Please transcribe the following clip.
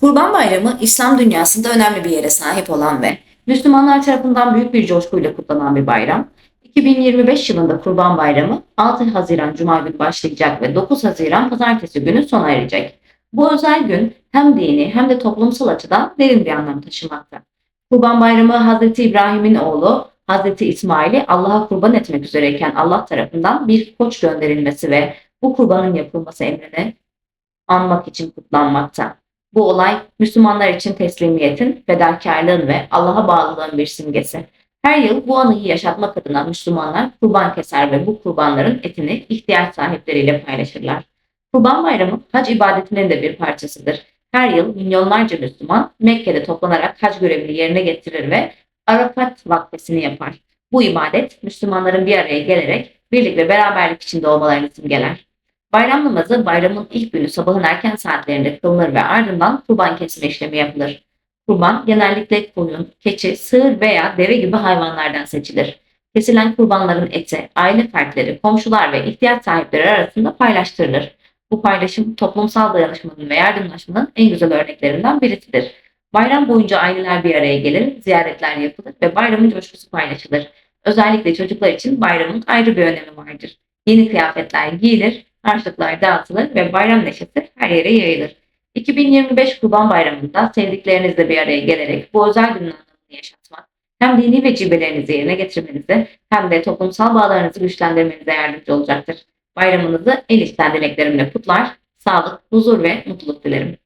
Kurban Bayramı İslam dünyasında önemli bir yere sahip olan ve Müslümanlar tarafından büyük bir coşkuyla kutlanan bir bayram. 2025 yılında Kurban Bayramı 6 Haziran Cuma günü başlayacak ve 9 Haziran Pazartesi günü sona erecek. Bu özel gün hem dini hem de toplumsal açıdan derin bir anlam taşımakta. Kurban Bayramı Hz. İbrahim'in oğlu Hz. İsmail'i Allah'a kurban etmek üzereyken Allah tarafından bir koç gönderilmesi ve bu kurbanın yapılması emrini anmak için kutlanmakta. Bu olay Müslümanlar için teslimiyetin, fedakarlığın ve Allah'a bağlılığın bir simgesi. Her yıl bu anıyı yaşatmak adına Müslümanlar kurban keser ve bu kurbanların etini ihtiyaç sahipleriyle paylaşırlar. Kurban Bayramı hac ibadetinin de bir parçasıdır. Her yıl milyonlarca Müslüman Mekke'de toplanarak hac görevini yerine getirir ve Arafat vakfesini yapar. Bu ibadet Müslümanların bir araya gelerek birlik ve beraberlik içinde olmalarını simgeler. Bayram namazı bayramın ilk günü sabahın erken saatlerinde kılınır ve ardından kurban kesme işlemi yapılır. Kurban genellikle koyun, keçi, sığır veya deve gibi hayvanlardan seçilir. Kesilen kurbanların eti, aile fertleri, komşular ve ihtiyaç sahipleri arasında paylaştırılır. Bu paylaşım toplumsal dayanışmanın ve yardımlaşmanın en güzel örneklerinden birisidir. Bayram boyunca aileler bir araya gelir, ziyaretler yapılır ve bayramın coşkusu paylaşılır. Özellikle çocuklar için bayramın ayrı bir önemi vardır. Yeni kıyafetler giyilir, harçlıklar dağıtılır ve bayram neşesi her yere yayılır. 2025 Kurban Bayramı'nda sevdiklerinizle bir araya gelerek bu özel günün anlamını yaşatmak, hem dini vecibelerinizi yerine getirmenize hem de toplumsal bağlarınızı güçlendirmenize yardımcı olacaktır. Bayramınızı el içten dileklerimle kutlar, sağlık, huzur ve mutluluk dilerim.